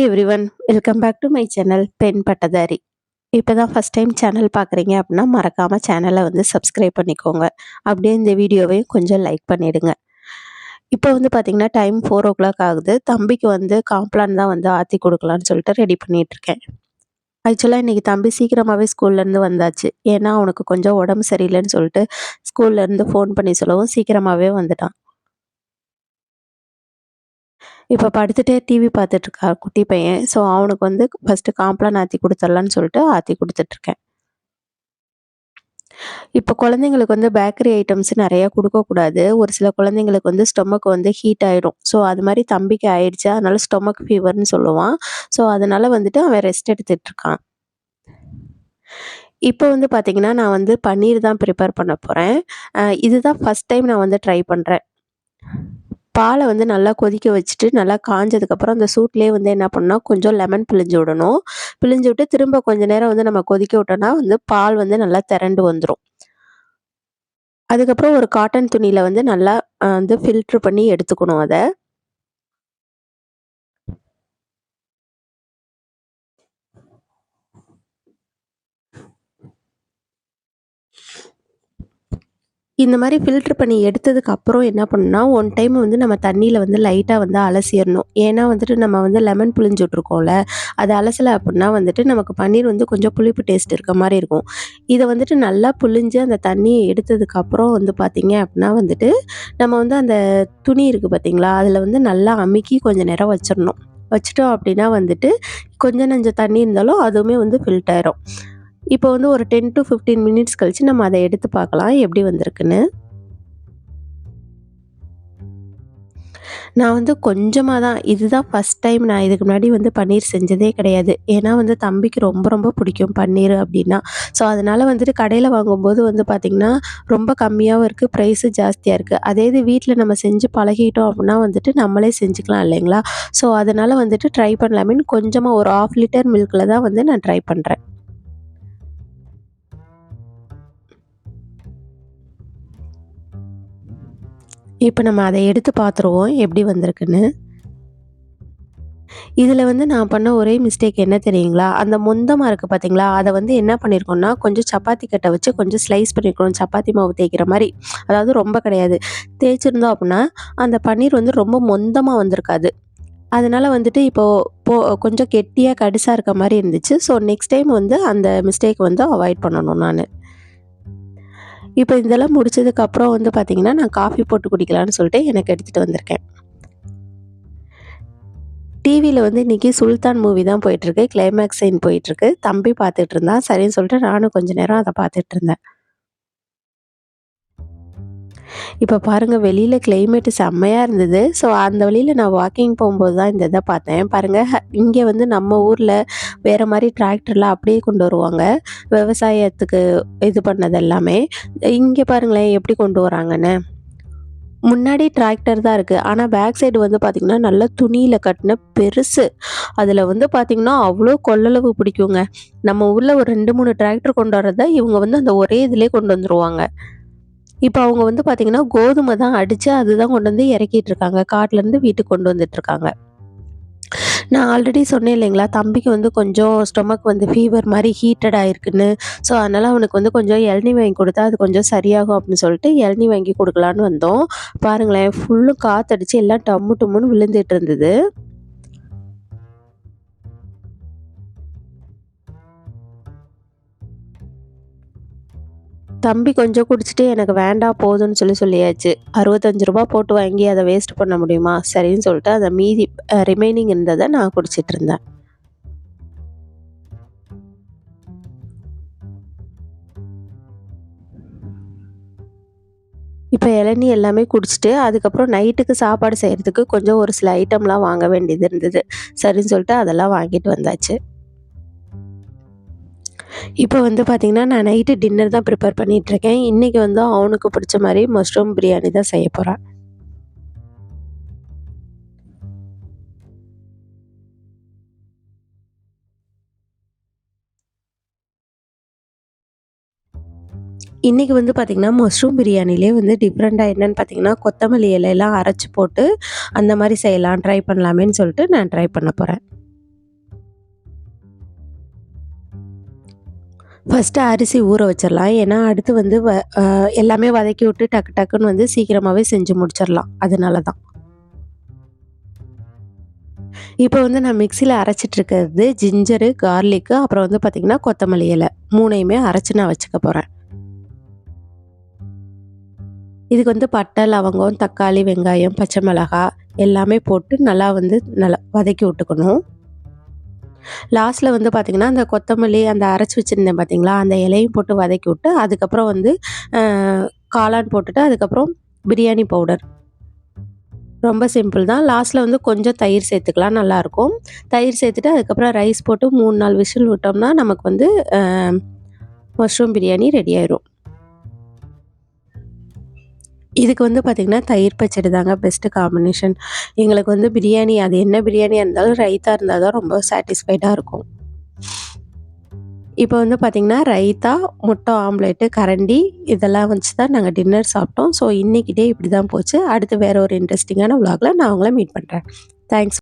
Hi everyone welcome back to my channel பெண் பட்டதாரி இப்போ தான் ஃபஸ்ட் டைம் சேனல் பார்க்குறீங்க அப்படின்னா மறக்காமல் சேனலை வந்து சப்ஸ்கிரைப் பண்ணிக்கோங்க. அப்படியே இந்த வீடியோவையும் கொஞ்சம் லைக் பண்ணிவிடுங்க இப்போ வந்து பார்த்திங்கன்னா டைம் ஃபோர் ஓ கிளாக் ஆகுது. தம்பிக்கு வந்து காம்ப்ளான் தான் வந்து ஆற்றி கொடுக்கலான்னு சொல்லிட்டு ரெடி பண்ணிகிட்ருக்கேன் ஆக்சுவலாக இன்றைக்கி தம்பி சீக்கிரமாகவே ஸ்கூல்லேருந்து வந்தாச்சு. ஏன்னா அவனுக்கு கொஞ்சம் உடம்பு சரியில்லைன்னு சொல்லிட்டு ஸ்கூல்லேருந்து ஃபோன் பண்ணி சொல்லவும் சீக்கிரமாகவே வந்துட்டான். இப்போ படுத்துட்டே டிவி பார்த்துட்ருக்கா குட்டி பையன். ஸோ அவனுக்கு வந்து ஃபஸ்ட்டு காம்ப்ளான் ஆற்றி கொடுத்துர்லான்னு சொல்லிட்டு ஆற்றி கொடுத்துட்ருக்கேன் இப்போ குழந்தைங்களுக்கு வந்து பேக்கரி ஐட்டம்ஸ் நிறையா கொடுக்கக்கூடாது. ஒரு சில குழந்தைங்களுக்கு வந்து ஸ்டொமக் வந்து ஹீட் ஆகிடும் ஸோ அது மாதிரி தம்பிக்கு ஆயிடுச்சு. அதனால ஸ்டொமக் ஃபீவர்னு சொல்லுவான். ஸோ அதனால் வந்துட்டு அவன் ரெஸ்ட் எடுத்துகிட்ருக்கான் இப்போ வந்து பார்த்திங்கன்னா நான் வந்து பன்னீர் தான் ப்ரிப்பேர் பண்ண போகிறேன் இதுதான் ஃபஸ்ட் டைம் நான் வந்து ட்ரை பண்ணுறேன் பாலை வந்து நல்லா கொதிக்க வச்சுட்டு நல்லா காஞ்சதுக்கப்புறம் அந்த சூட்லேயே வந்து என்ன பண்ணால் கொஞ்சம் லெமன் பிழிஞ்சு விடணும். பிழிஞ்சு விட்டு திரும்ப கொஞ்சம் நேரம் வந்து நம்ம கொதிக்க விட்டோம்னா வந்து பால் வந்து நல்லா திரண்டு வந்துடும் அதுக்கப்புறம் ஒரு காட்டன் துணியில் வந்து நல்லா வந்து ஃபில்ட்ரு பண்ணி எடுத்துக்கணும் அதை. இந்த மாதிரி ஃபில்ட்ரு பண்ணி எடுத்ததுக்கு அப்புறம் என்ன பண்ணுன்னா ஒன் டைம் வந்து நம்ம தண்ணியில் வந்து லைட்டாக வந்து அலசிடணும் ஏன்னா வந்துட்டு நம்ம வந்து லெமன் புளிஞ்சு விட்ருக்கோம்ல அது அலசலை அப்படின்னா வந்துட்டு நமக்கு பன்னீர் வந்து கொஞ்சம் புளிப்பு டேஸ்ட் இருக்க மாதிரி இருக்கும். இதை வந்துட்டு நல்லா புளிஞ்சு அந்த தண்ணியை எடுத்ததுக்கப்புறம் வந்து பார்த்திங்க அப்படின்னா வந்துட்டு நம்ம வந்து அந்த துணி இருக்குது பார்த்திங்களா அதில் வந்து நல்லா அமுக்கி கொஞ்சம் நேரம் வச்சிடணும் வச்சிட்டோம் அப்படின்னா வந்துட்டு கொஞ்சம் நஞ்சம் தண்ணி இருந்தாலும் அதுவுமே வந்து ஃபில்ட் ஆயிரும். இப்போ வந்து ஒரு டென் டு ஃபிஃப்டீன் மினிட்ஸ் கழித்து நம்ம அதை எடுத்து பார்க்கலாம். எப்படி வந்திருக்குன்னு? நான் வந்து கொஞ்சமாக தான் இதுதான் ஃபஸ்ட் டைம் நான் இதுக்கு முன்னாடி வந்து பன்னீர் செஞ்சதே கிடையாது. ஏன்னா வந்து தம்பிக்கு ரொம்ப ரொம்ப பிடிக்கும் பன்னீர் அப்படின்னா. ஸோ அதனால் வந்துட்டு கடையில் வாங்கும்போது வந்து பார்த்திங்கன்னா ரொம்ப கம்மியாகவும் இருக்குது ப்ரைஸு ஜாஸ்தியாக இருக்குது அதே இது வீட்டில் நம்ம செஞ்சு பழகிட்டோம் அப்படின்னா வந்துட்டு நம்மளே செஞ்சுக்கலாம் இல்லைங்களா? ஸோ அதனால் வந்துட்டு ட்ரை பண்ணலாமேன்னு கொஞ்சமாக ஒரு ஆஃப் லிட்டர் மில்கில் தான் வந்து நான் ட்ரை பண்ணுறேன் இப்போ நம்ம அதை எடுத்து பார்த்துருவோம் எப்படி வந்திருக்குன்னு. இதில் வந்து நான் பண்ண ஒரே மிஸ்டேக் என்ன தெரியுங்களா? அந்த மொந்தமாக இருக்குது பார்த்தீங்களா அதை வந்து என்ன பண்ணியிருக்கோம்னா கொஞ்சம் சப்பாத்தி கட்டை வச்சு கொஞ்சம் ஸ்லைஸ் பண்ணியிருக்கணும் சப்பாத்தி மாவு தேய்க்கிற மாதிரி. அதாவது ரொம்ப கிடையாது. தேய்ச்சிருந்தோம் அப்படின்னா அந்த பன்னீர் வந்து ரொம்ப மொந்தமாக வந்திருக்காது. அதனால் வந்துட்டு இப்போது போ கொஞ்சம் கெட்டியாக கடிசாக இருக்க மாதிரி இருந்துச்சு. ஸோ நெக்ஸ்ட் டைம் வந்து அந்த மிஸ்டேக் வந்து அவாய்ட் பண்ணணும் நான். இப்போ இதெல்லாம் முடிச்சதுக்கப்புறம் வந்து பார்த்திங்கன்னா நான் காஃபி போட்டு குடிக்கலான்னு சொல்லிட்டு எனக்கு எடுத்துகிட்டு வந்திருக்கேன். டிவியில் வந்து இன்றைக்கி சுல்தான் மூவி தான் போயிட்டுருக்கு கிளைமேக்ஸ் சைன் போயிட்டுருக்கு தம்பி பார்த்துட்டு இருந்தான். சரின்னு சொல்லிட்டு நானும் கொஞ்சம் நேரம் அதை பார்த்துட்டு இருந்தேன். இப்போ பாருங்கள் வெளியில் கிளைமேட்டு செம்மையாக இருந்தது. ஸோ அந்த வழியில் நான் வாக்கிங் போகும்போது தான் இந்த இதை பார்த்தேன். பாருங்கள் இங்கே வந்து நம்ம ஊரில் வேறு மாதிரி டிராக்டர்லாம் அப்படியே கொண்டு வருவாங்க. விவசாயத்துக்கு இது பண்ணது எல்லாமே. இங்கே பாருங்களேன் எப்படி கொண்டு வராங்கன்னு. முன்னாடி டிராக்டர் தான் இருக்குது ஆனால் பேக் சைடு வந்து பார்த்திங்கன்னா நல்லா துணியில் கட்டின பெருசு. அதில் வந்து பார்த்திங்கன்னா அவ்வளோ கொள்ளளவு பிடிக்குங்க. நம்ம ஊரில் ஒரு ரெண்டு மூணு டிராக்டர் கொண்டு வரதை இவங்க வந்து அந்த ஒரே இதிலே கொண்டு வந்துருவாங்க. இப்போ அவங்க வந்து பார்த்திங்கன்னா கோதுமை தான் அடித்து அதுதான் கொண்டு வந்து இறக்கிட்டு இருக்காங்க காட்டிலேருந்து வீட்டுக்கு கொண்டு வந்துட்டுருக்காங்க. நான் ஆல்ரெடி சொன்னேன் இல்லைங்களா தம்பிக்கு வந்து கொஞ்சம் ஸ்டொமக் வந்து ஃபீவர் மாதிரி ஹீட்டட் இருக்குன்னு ஸோ அதனால் அவனுக்கு வந்து கொஞ்சம் இளநி வாங்கி கொடுத்தா அது கொஞ்சம் சரியாகும் அப்படின்னு சொல்லிட்டு இளநி வாங்கி கொடுக்கலான்னு வந்தோம். பாருங்களேன் ஃபுல்லும் காற்றடிச்சு எல்லாம் டம்மு டம்முன்னு விழுந்துட்டு இருந்தது. தம்பி கொஞ்சம் குடிச்சிட்டு எனக்கு வேண்டாம் போதும்னு சொல்லி சொல்லியாச்சு. அறுபத்தஞ்சு ரூபா போட்டு வாங்கி அதை வேஸ்ட் பண்ண முடியுமா? சரின்னு சொல்லிட்டு அதை மீதி ரிமைனிங் இருந்ததை நான் குடிச்சிட்டு இருந்தேன். இப்போ இளநீ எல்லாமே குடிச்சிட்டு அதுக்கப்புறம் நைட்டுக்கு சாப்பாடு செய்கிறதுக்கு கொஞ்சம் ஒரு சில ஐட்டம்லாம் வாங்க வேண்டியது இருந்தது. சரின்னு சொல்லிட்டு அதெல்லாம் வாங்கிட்டு வந்தாச்சு. இப்போ வந்து பார்த்திங்கன்னா நான் நைட்டு டின்னர் தான் ப்ரிப்பேர் பண்ணிகிட்ருக்கேன் இன்றைக்கி வந்து அவனுக்கு பிடிச்ச மாதிரி மஷ்ரூம் பிரியாணி தான் செய்ய போகிறேன் இன்றைக்கி வந்து பார்த்திங்கன்னா மஷ்ரூம் பிரியாணிலே வந்து டிஃப்ரெண்ட்டாக என்னென்னு பார்த்தீங்கன்னா கொத்தமல்லி இலையெல்லாம் அரைச்சி போட்டு அந்த மாதிரி செய்யலாம் ட்ரை பண்ணலாமேன்னு சொல்லிட்டு நான் ட்ரை பண்ண போகிறேன் ஃபஸ்ட்டு அரிசி ஊற வச்சிடலாம் ஏன்னா அடுத்து வந்து வ எல்லாமே வதக்கி விட்டு டக்கு டக்குன்னு வந்து சீக்கிரமாகவே செஞ்சு முடிச்சிடலாம் அதனால தான் இப்போ வந்து நான் மிக்சியில் அரைச்சிட்ருக்கிறது ஜிஞ்சரு கார்லிக்கு அப்புறம் வந்து பார்த்திங்கன்னா கொத்தமல்லி இலை. மூணையுமே அரைச்சி நான் வச்சுக்க போகிறேன் இதுக்கு வந்து பட்டை லவங்கம் தக்காளி வெங்காயம் பச்சை மிளகா எல்லாமே போட்டு நல்லா வந்து நல்லா வதக்கி விட்டுக்கணும். லாஸ்ட்டில் வந்து பார்த்திங்கன்னா அந்த கொத்தமல்லி அந்த அரைச்சி வச்சுருந்தேன் பார்த்தீங்களா அந்த இலையும் போட்டு வதக்கி விட்டு அதுக்கப்புறம் வந்து காளான் போட்டுட்டு அதுக்கப்புறம் பிரியாணி பவுடர். ரொம்ப சிம்பிள் தான். லாஸ்ட்டில் வந்து கொஞ்சம் தயிர் சேர்த்துக்கலாம் நல்லாயிருக்கும். தயிர் சேர்த்துட்டு அதுக்கப்புறம் ரைஸ் போட்டு மூணு நாலு விசில் விட்டோம்னா நமக்கு வந்து மஷ்ரூம் பிரியாணி ரெடி ஆயிரும். இதுக்கு வந்து பார்த்திங்கன்னா தயிர் பச்சடி தாங்க பெஸ்ட்டு காம்பினேஷன் எங்களுக்கு வந்து பிரியாணி அது என்ன பிரியாணியாக இருந்தாலும் ரைத்தா இருந்தால் தான் ரொம்ப சாட்டிஸ்ஃபைடாக இருக்கும். இப்போ வந்து பார்த்திங்கன்னா ரைத்தா முட்டை ஆம்லேட்டு கரண்டி இதெல்லாம் வச்சு தான் நாங்கள் டின்னர் சாப்பிட்டோம். ஸோ இன்றைக்கிட்டே இப்படி தான் போச்சு. அடுத்து வேறு ஒரு இன்ட்ரெஸ்டிங்கான விலாகில் நான் அவங்கள மீட் பண்ணுறேன் தேங்க்ஸ்